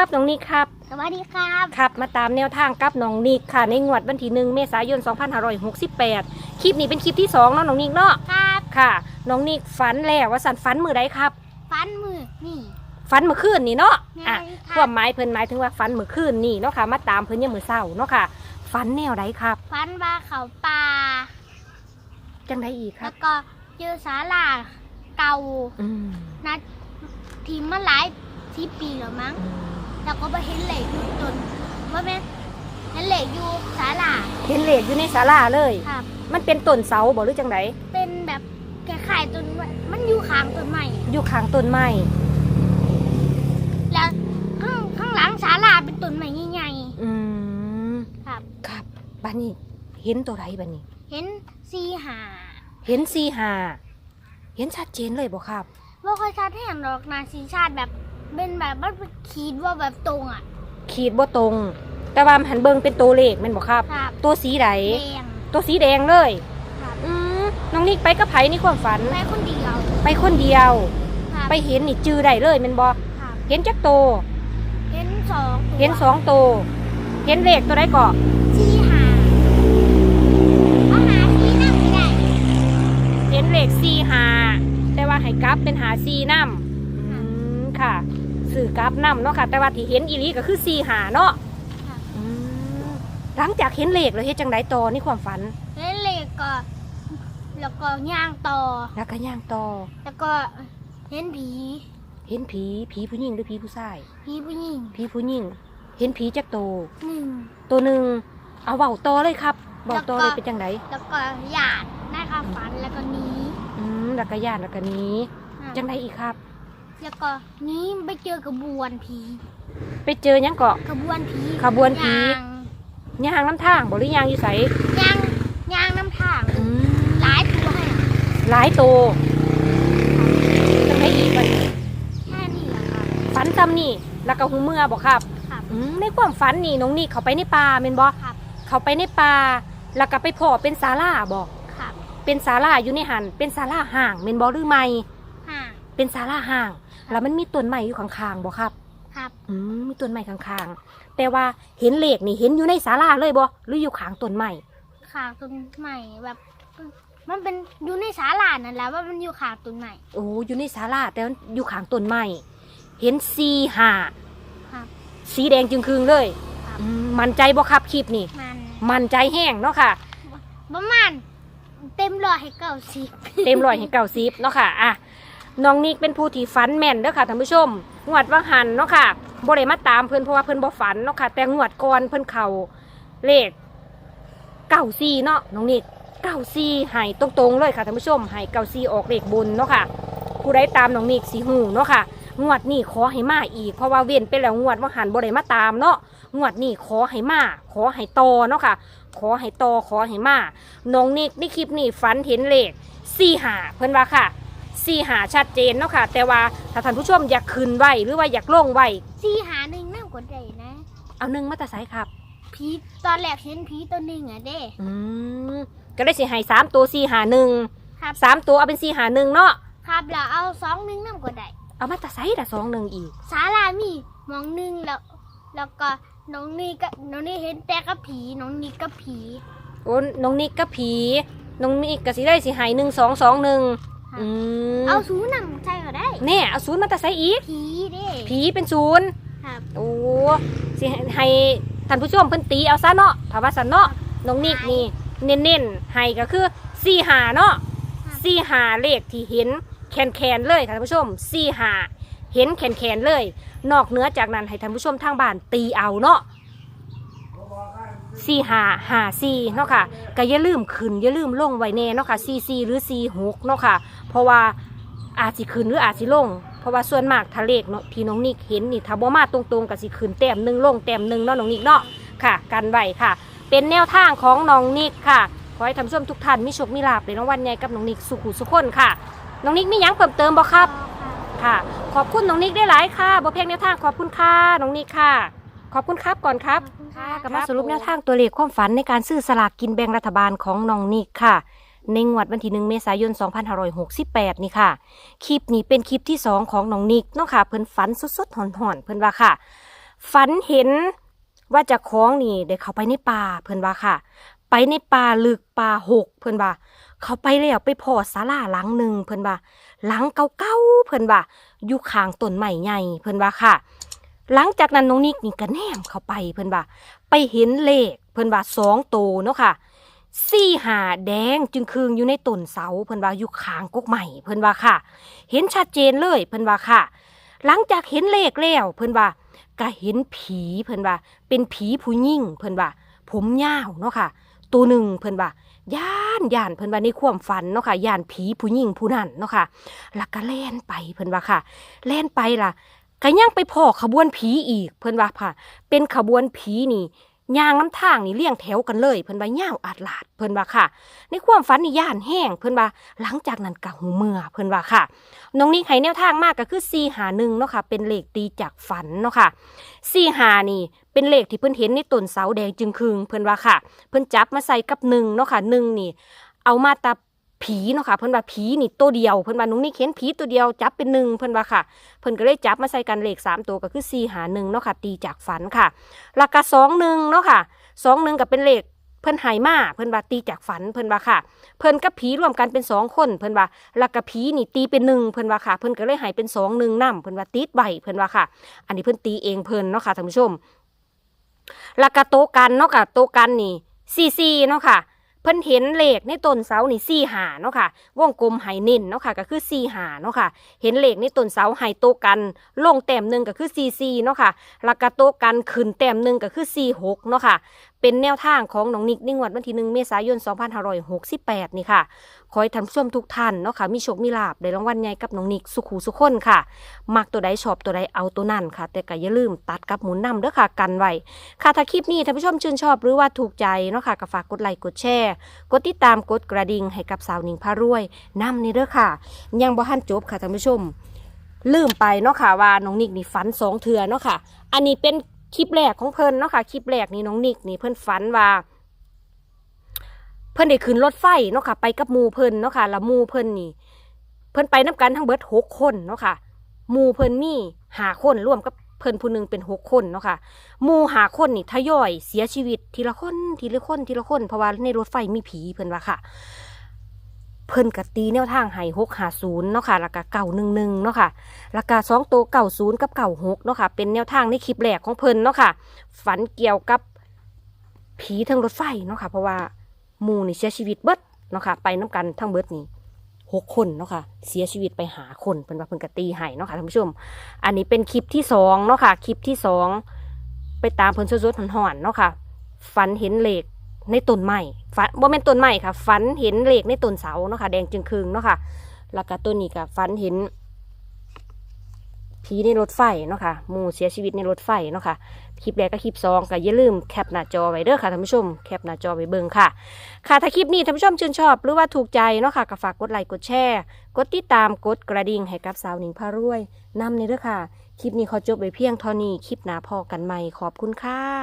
ครับน้องนิกครับ สวัสดีครับ ครับ มาตามแนวทางกับน้องนิกค่ะ ในงวดวันที่หนึ่งเมษายน 2568 คลิปนี้เป็นคลิปที่สองเนาะน้องนิกเนาะ ครับ ค่ะ น้องนิกฝันแล้วว่าสันฝันมือใดครับ ฟันมือนี่ ฝันเมื่อคืนนี่เนาะไงอะครับความหมายเพิ่นหมายถึงว่าฝันเมื่อคืนนี่เนาะค่ะ มาตามเพิ่นยังมือเศร้าเนาะค่ะ ฝันแนวใดครับ ฟันว่าเขาป่าจังไดอีกครัแล้บ วก็เจอศาลาเก่าอืมนะทีมมาหลายที่ปีแล้วมั้งอืม แล้วก็ไปเห็นเหล็กอยู่จนว่าแม่นเห็นเหล็กอยู่ศาลา เห็นเลขอยู่ในศาลาเลย ครับ มันเป็นต้นเสาบ่หรือจังไดเป็นแบบแค่ไข่ต้นไม้มันอยู่ข้างต้นไม้อยู่ข้างต้นไม้แล้วข้างข้างหลังศาลาเป็นต้นไม้ใหญ่อืมๆครับ ครับบ้านนี้ เห็นตัวไรบ้านนี้เห็นสีหาเห็นซีหาเห็นชัดเจนเลยบ่ครับ ว่าค่อยชัดให้เห็นหรอกนาสีชาติแบบ เป็นแบบมันเป็นขีดว่าแบบตรงอะ ขีดบ่ตรง แต่ว่าหันเบิงเป็นตัวเลขแม่นบ่ครับ ครับ ตัวสีใดแดง ตัวสีแดงเลยครับ อืมน้องนิกไปกับไผนี่ความฝัน ไปคนเดียวไปคนเดียว ครับไปเห็นนี่จื้อได้เลยแม่นบ่ครับเห็นจักโตเห็นสองตัวเห็นสองโตเห็นเลขตัวใดก็สีหาเอาหาสีนั่งไม่ได้ เห็นเลขซีหาแต่ว่าให้กลับเป็นหาซีนำอืมค่ะสื่อกลับ นำเนาะค่ะ แต่ว่าที่เห็นอีหลีก็คือซีหาเนาะครับอืมหลังจากเห็นเลขแล้วเฮ็ดจังไดต่อนี่ความฝันเล่นเหล็กก็แล้วก็ย่างต่อ แล้วก็ย่างต่อ แล้วก็เห็นผีเห็นผีผีผู้หญิงหรือผีผู้ชายผีผู้หญิงผีผู้หญิง เห็นผีจักโตหนึ่ง ตัวหนึ่งเอาเบาต่อเลยครับเบาต่อแล้เลวยก็เป็นจังไดแล้วก็หยาดนะครับฝันแล้วก็หนี้อืมแล้วก็ย่านแล้วก็หนี้จังไดอีกครับ แล้วก็หนี้ไปเจอกระบวนผีไปเจอหยังเกาะขบวนผีขบวนผีย่างย่างน้ำทางบ่หรือย่างอยู่ไสย่างย่างน้ำทางอืมหลายตัวให้หลายโตจังไดอีกบัดนี้แค่นี้แหละครับ ฝันซ้ำนี่แล้วก็หูเมื่อบ่ครับครับอืมในความฝันนี่น้องนี่เขาไปในป่าแม่นบ่ครับ เขาไปในป่าแล้วก็ไปพอเป็นศาลาบ่ครับเป็นศาลาอยู่ในหันเป็นศาลาห่างเมนบอหรือไม่ห้าเป็นศาลาห่าง แล้วมันมีต้นไม้อยู่ข้างๆบ่ครับ ครับอืมมีต้นไม้ข้างๆ แต่ว่าเห็นเลขนี่เห็นอยู่ในศาลาเลยบ่หรืออยู่ข้างต้นไม้ขางต้นใหม่แบบ มันเป็นอยู่ในศาลานั่นแหละว่ามันอยู่ขางต้นใหม่ โอ้อยู่ในศาลาแต่ว่าอยู่ข้างต้นไม้เห็นสีห้าครับ สีแดงจึงคืงเลยครับ อืมมั่นใจบ่ครับคลิปนี่ มันมั่นใจแห้งเนาะค่ะ ประมาณเต็มร้อยให้เก้าสิบเต็มร้อยให้เก่าซิบเนาะค่ะ อะ น้องนิกเป็นผู้ที่ฝันแม่นเด้อค่ะท่านผู้ชมงวดว่างหันเนาะค่ะบ่ได้มาตามเพิ่นเพราะว่าเพิ่นบ่ฝันเนาะค่ะ แต่งวดก่อนเพิ่นเข้าเลขเก้าซีเนาะน้องนิกเก้าซีให้ตรงๆเลยค่ะท่านผู้ชมให้เก้าซีออกเลขบนเนาะค่ะ ผู้ใดตามน้องนิกสีหูเนาะค่ะงวดนี้ขอให้มาอีกเพราะว่าเว้นไปแล้วงวดว่างหันบ่ได้มาตามเนาะงวดนี้ขอให้มาขอให้โตอเนาะค่ะ ขอให้โตอขอให้มาน้องนิกในคลิปนี้ฝันเห็นเลขสี่หาเพิ่นว่าค่ะ สี่หาชัดเจนเนาะค่ะ แต่ว่าถ้าท่านผู้ชมอยากขึ้นไว้หรือว่าอยากลงไว้สี่หาหนึ่งนั่งกดได้นะเอาหนึ่งมาแตาไซครับผีตอนแรกเห็นผีตัวหนึ่งอะเด้อืมก็ได้สิให้สามตัวสี่หาหนึ่งครับสามตัวเอาเป็นสี่หาหนึ่งเนาะครับแล้วเอาสองหนึ่งนั่งกดได้เอามาแตาไซแต่สองหนึ่งอีกศาลามีหมองหนึ่งแล้วแล้วก็น้องนี่ก็น้องนี่เห็นแต่กับผีน้องนี่ก็ผีโอ้น้องนิกกับผี น้องนิกก็สิได้สิให้หนึ่งสองสองหนึ่งครับ อืมเอาศูนย์นั่งใช่ก็ได้แน่เอาศูนย์มาแตาไซอีก ผีเด้ผีเป็นศูนย์ครับ โอ้สิให้ให้ท่านผู้ชมเพิ่นตีเอาซะเนาะถ้าว่าสันเนาะน้องนิกนี่เน้นๆให้ก็คือสี่หาเนาะครับ สี่หาเลขที่เห็นแคนแคนๆเลยค่ะท่านผู้ชมสี่หาเห็นแคนแคนๆเลย นอกเหนือจากนั้นให้ท่านผู้ชมทางบ้านตีเอาเนาะ สี่หาหาสี่เนาะค่ะก็อย่าลืมขึ้นอย่าลืมลงไว้แน่เนาะค่ะสี่สี่หรือสี่หกเนาะค่ะ เพราะว่าอาจสิขึ้นหรืออาจสิลง เพราะว่าส่วนมากทะเลเนาะที่น้องนิกเห็นนี่ถ้าบ่มาตรงๆกับสิขึ้นแต้มหนึ่งลงแต้มหนึ่งเนาะน้องนิกเนาะค่ะ กันไว้ค่ะ เป็นแนวทางของน้องนิกค่ะขอให้ท่านผู้มทุกท่านมีโชคมีลาภในรางวัลใหญ่กับน้องนิกสุขุสุขคนค่ะน้องนิกมีหยังเพิ่มเติมบ่ครับค่ะ ขอบคุณน้องนิกได้หลายค่ะบ่เพียงแนวทางขอบคุณค่ะน้องนิกค่ะ ขอบคุณครับก่อนครับ ค่ะก็มาสรุปแนวทางตัวเลขความฝันในการซื้อสลากกินแบ่งรัฐบาลของน้องนิกค่ะ ในงวดวันที่หนึ่งเมษายน 2568 นี่ค่ะ คลิปนี้เป็นคลิปที่ 2 ของน้องนิกเนาะค่ะเพิ่นฝันสดๆหอนๆเพิ่นว่าค่ะ ฝันเห็นว่าเจะคล้าของนี่ได้เข้าไปในป่าเพิ่นว่าค่ะ ไปในป่าลึกป่าหกเพิ่นว่า เขาไปแล้วไปพอศาลาหลังหนึ่งเพิ่นว่า หลังเก่าๆเพิ่นว่า อยู่ข้างต้นไม้ใหญ่เพิ่นว่าค่ะ หลังจากนั้นน้องนิกนี่ก็แนมเข้าไปเพิ่นว่า ไปเห็นเลขเพิ่นว่าสองโตเนาะค่ะสี่หาแดงจึงคืงอยู่ในต้นเสาเพิ่นว่าอยู่ขางกกใหม่เพิ่นว่าค่ะ เห็นชัดเจนเลยเพิ่นว่าค่ะ หลังจากเห็นเลขแล้วเพิ่นว่าก็เห็นผีเพิ่นว่า เป็นผีผู้หญิงเพิ่นว่า ผมยาวเนาะค่ะ ตัวหนึ่งเพิ่นว่าย่านย่านเพิ่นว่าในความฝันเนาะค่ะย่านผีผู้หญิงผู้นั้นเนาะค่ะแล้วก็แล่นไปเพิ่นว่าค่ะ แล่นไปล่ะ ก็ยังไปพ่อขบวนผีอีก เพิ่นว่าค่ะ เป็นขบวนผีนี่ย่างน้ำทางนี่เลี่ยงแถวกันเลย เพิ่นว่าย่าวอาดลาดเพิ่นว่าค่ะ ในความฝันนี่ย่านแห้งเพิ่นว่าหลังจากนั้นก็หูเมื่อเพิ่นว่าค่ะน้องนิกให้แนวทางมากก็คือ4หา1เนาะค่ะ เป็นเลขตีจากฝันเนาะค่ะ4หานี่เป็นเลขที่เพิ่นเห็นในต้นเสาแดงจึงคืงเพิ่นว่าค่ะ เพิ่นจับมาใส่กับหนึ่งเนาะค่ะหนึ่งนี่ เอามาตา ผีเนาะค่ะเพิ่นว่าผีนี่ตัวเดียวเพิ่นว่าน้งนิกเห็นผีตัวเดียวจับเป็นหนึ่งเพิ่นว่าค่ะเพิ่นก็เลยจับมาใส่กันเลขสามตัวก็คือสี่หาหนึ่งเนาะค่ะตีจากฝันค่ะหลักกะสองหนึ่งเนาะค่ะสองหนึ่งก็เป็นเลขเพิ่นหายมาเพิ่นว่าตีจากฝันเพิ่นว่าค่ะ เพิ่นกับผีรวมกันเป็นสองคนเพิ่นว่าหลักกะผีนี่ตีเป็นหนึ่งเพิ่นว่าค่ะ เพิ่นก็เลยหายเป็นสองหนึ่งนํเพิ่นว่าติดใบเพิ่นว่าค่ะ อันนี้เพิ่นตีเองเพิ่นเนาะค่ะท่านผู้ชมหลักกะโตกันเนาะค่ะโตกันนี่ซีซีเนาะค่ะ เพิ่นเห็นเลขในต้นเสานี่สี่หาเนาะค่ะ วงกลมไห้เน้นเนาะค่ะ ก็คือสี่หาเนาะค่ะ เห็นเลขในต้นเสาไห้โตกัน ลงแต้มหนึ่งก็คือซีซีเนาะค่ะแล้วก็โตกันขึ้นแต้มหนึ่งก็คือซีหกเนาะค่ะ เป็นแนวทางของน้องนิกในงวดวันที่หนึ่งเมษายน 2568 นี่ค่ะ ขอให้ท่านผู้ชมทุกท่านเนาะค่ะ มีโชค มีลาบได้รางวัลใหญ่กับน้องนิกสุขูสุขคนค่ะ มักตัวใดชอบตัวใดเอาตัวนั้นค่ะ แต่ก็อย่าลืมตัดกับหมุนนำเด้อค่ะกันไว้ค่ะถ้าคลิปนี้ท่านผู้ชมชื่นชอบหรือว่าถูกใจเนาะค่ะก็ฝากกดไลค์กดแชร์กดติดตามกดกระดิ่งให้กับสาวหนิงพารวยนำนี่เด้อค่ะ ยังบ่ทันจบค่ะท่านผู้ชมลืมไปเนาะค่ะว่าน้องนิกนี่ฝันสองเทือเนาะค่ะ อันนี้เป็น คลิปแรกของเพิ่นเนาะค่ะคลิปแรกนี่น้องนิกนี่เพิ่นฝันว่า เพิ่นได้ขึ้นรถไฟเนาะค่ะ ไปกับมูเพิ่นเนาะค่ะแล้วมูเพิ่นนี่ เพิ่นไปน้กันทั้งเบิดหกคนเนาะค่ะมูเพิ่นมีหาคนร่วมกับเพิ่นผู้หนึงเป็นหกคนเนาะค่ะมูหาคนนี่ทยอยเสียชีวิตทีละคนทีละคนทีละคนเพราะว่าในรถไฟมีผีเพิ่นว่าค่ะ เพิ่นกะตีแนวทางให้หกหาศูนย์เนาะค่ะแล้วก็เก่าหนึ่งหนึ่งเนาะค่ะราคาสองตัวเก่าศูนย์กับเก่าหกเนาะค่ะ เป็นแนวทางในคลิปแรกของเพิ่นเนาะค่ะ ฝันเกี่ยวกับผีทางรถไฟเนาะค่ะ เพราะว่าหมู่นี่เสียชีวิตเบิดเนาะค่ะ ไปน้กันทั้งเบิดนี่หกคนเนาะค่ะเสียชีวิตไปหาคนเพิ่นว่าเพิ่นกะตีให้เนาะค่ะท่านผู้ชม อันนี้เป็นคลิปที่สองเนาะค่ะ คลิปที่สองไปตามเพิ่นสดๆหอนๆเนาะค่ะ ฝันเห็นเหล็ก ในต้นไม้ฝันบ่แม่นต้นไม้ค่ะฝันเห็นเหล็กในต้นเสาเนาะค่ะแดงจึงครึงเนาะค่ะแล้วก็ตัวนี้ก็ฝันเห็นผีในรถไฟเนาะค่ะหมูเสียชีวิตในรถไฟเนาะค่ะคลิปแรกก็คลิปสองก็อย่าลืมแคปหน้าจอไว้เด้อค่ะท่านผู้ชมแคปหน้าจอไว้เบิ่งค่ะ ค่ะถ้าคลิปนี้ท่านผู้ชมชื่นชอบ หรือว่าถูกใจเนาะค่ะก็ฝากกดไลค์กดแชร์กดติดตามกดกระดิ่งให้กับสาวหนิงพารวยนำในเด้อค่ะ คลิปนี้ขอจบไว้เพียงเท่านี้คลิปหน้าพอกันใหม่ขอบคุณค่ะ